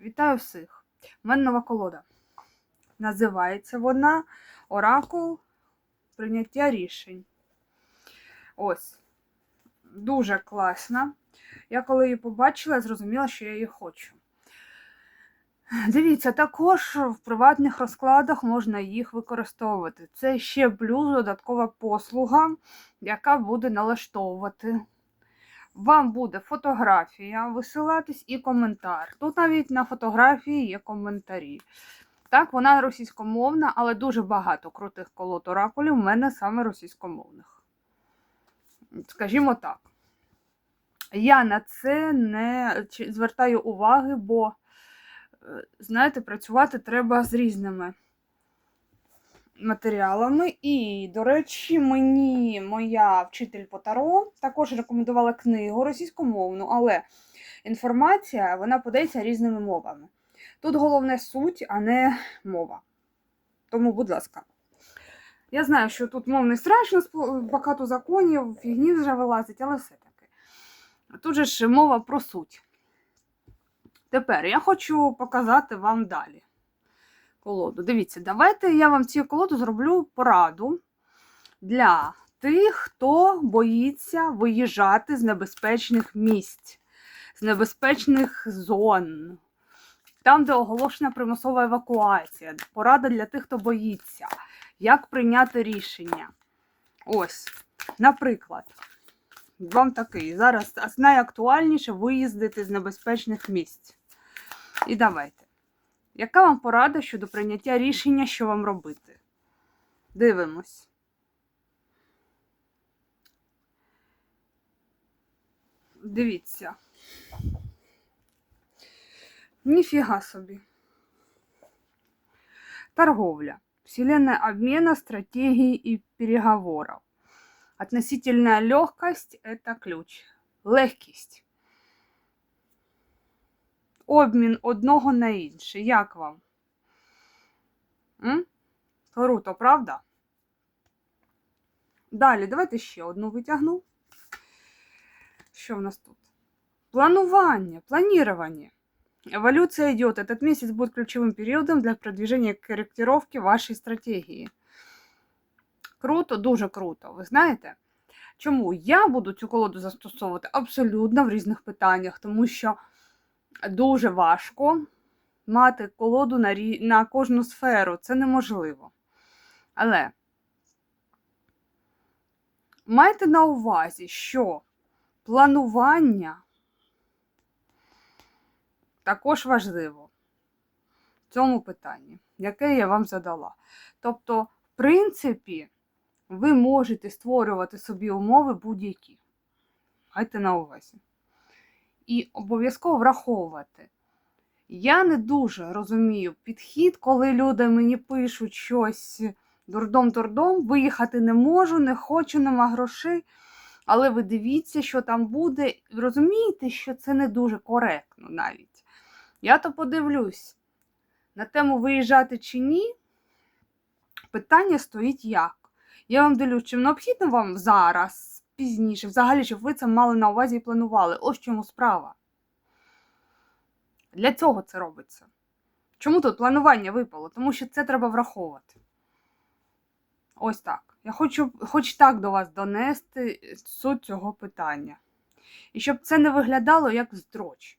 Вітаю всіх! У мене нова колода. Називається вона Оракул прийняття рішень. Ось. Дуже класна. Я коли її побачила, зрозуміла, що я її хочу. Дивіться, також в приватних розкладах можна їх використовувати. Це ще плюс додаткова послуга, яка буде налаштовувати. Вам буде фотографія висилатись і коментар. Тут навіть на фотографії є коментарі. Так, вона російськомовна, але дуже багато крутих колод оракулів в мене саме російськомовних. Скажімо так. Я на це не звертаю уваги, бо, е, знаєте, працювати треба з різними матеріалами. І, до речі, мені моя вчитель по таро також рекомендувала книгу російськомовну, але інформація вона подається різними мовами. Тут головне суть, а не мова. Тому, будь ласка. Я знаю, що тут мовний страшно, спо- багато законів, фігні вже вилазить, але все-таки. Тут же ж мова про суть. Тепер я хочу показати вам далі колоду. Дивіться, давайте я вам цю колоду зроблю пораду для тих, хто боїться виїжджати з небезпечних місць, з небезпечних зон. Там, де оголошена примусова евакуація, порада для тих, хто боїться, як прийняти рішення. Ось, наприклад, вам такий. Зараз найактуальніше виїздити з небезпечних місць. І давайте. Яка вам порада щодо прийняття рішення, що вам робити? Дивимось. Дивіться. Ніфіга собі. Торговля. Вселенная обмена, стратегий и переговоров. Относительная легкость – это ключ. Легкість Обмін одного на інше. Як вам? М? Круто, правда? Далі, давайте ще одну витягну. Що в нас тут? Планування, планирование. Эволюция идет. Этот месяц будет ключевым периодом для продвижения корректировки вашей стратегії. Круто, дуже круто. Ви знаєте? Чому я буду цю колоду застосовувати абсолютно в різних питаннях, тому що дуже важко мати колоду на, рі... на кожну сферу. Це неможливо. Але майте на увазі, що планування також важливо в цьому питанні, яке я вам задала. Тобто, в принципі, ви можете створювати собі умови будь-які. Майте на увазі. І обов'язково враховувати. Я не дуже розумію підхід, коли люди мені пишуть щось дурдом-дурдом, виїхати не можу, не хочу, нема грошей. Але ви дивіться, що там буде. Розумієте, що це не дуже коректно навіть. Я то подивлюсь на тему виїжджати чи ні. Питання стоїть як. Я вам дивлюсь, чи необхідно вам зараз, пізніше, взагалі, щоб ви це мали на увазі і планували. Ось чому справа. Для цього це робиться. Чому тут планування випало? Тому що це треба враховувати. Ось так. Я хочу хоч так до вас донести суть цього питання. І щоб це не виглядало як здроч.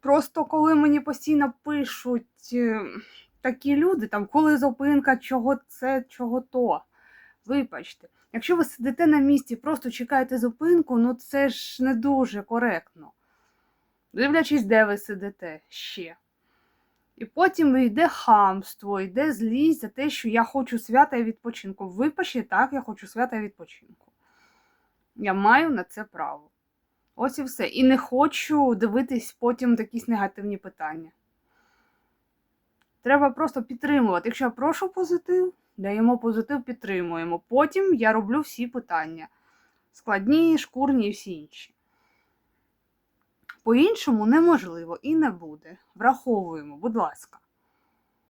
Просто коли мені постійно пишуть е, такі люди, там, коли зупинка, чого це, чого то. Вибачте, якщо ви сидите на місці, просто чекаєте зупинку, ну це ж не дуже коректно. Дивлячись, де ви сидите ще. І потім йде хамство, йде злість за те, що я хочу свята і відпочинку. Вибачте, так, я хочу свята і відпочинку. Я маю на це право. Ось і все. І не хочу дивитись потім якісь негативні питання. Треба просто підтримувати. Якщо я прошу позитив, даємо позитив, підтримуємо. Потім я роблю всі питання. Складні, шкурні і всі інші. По-іншому неможливо і не буде. Враховуємо, будь ласка.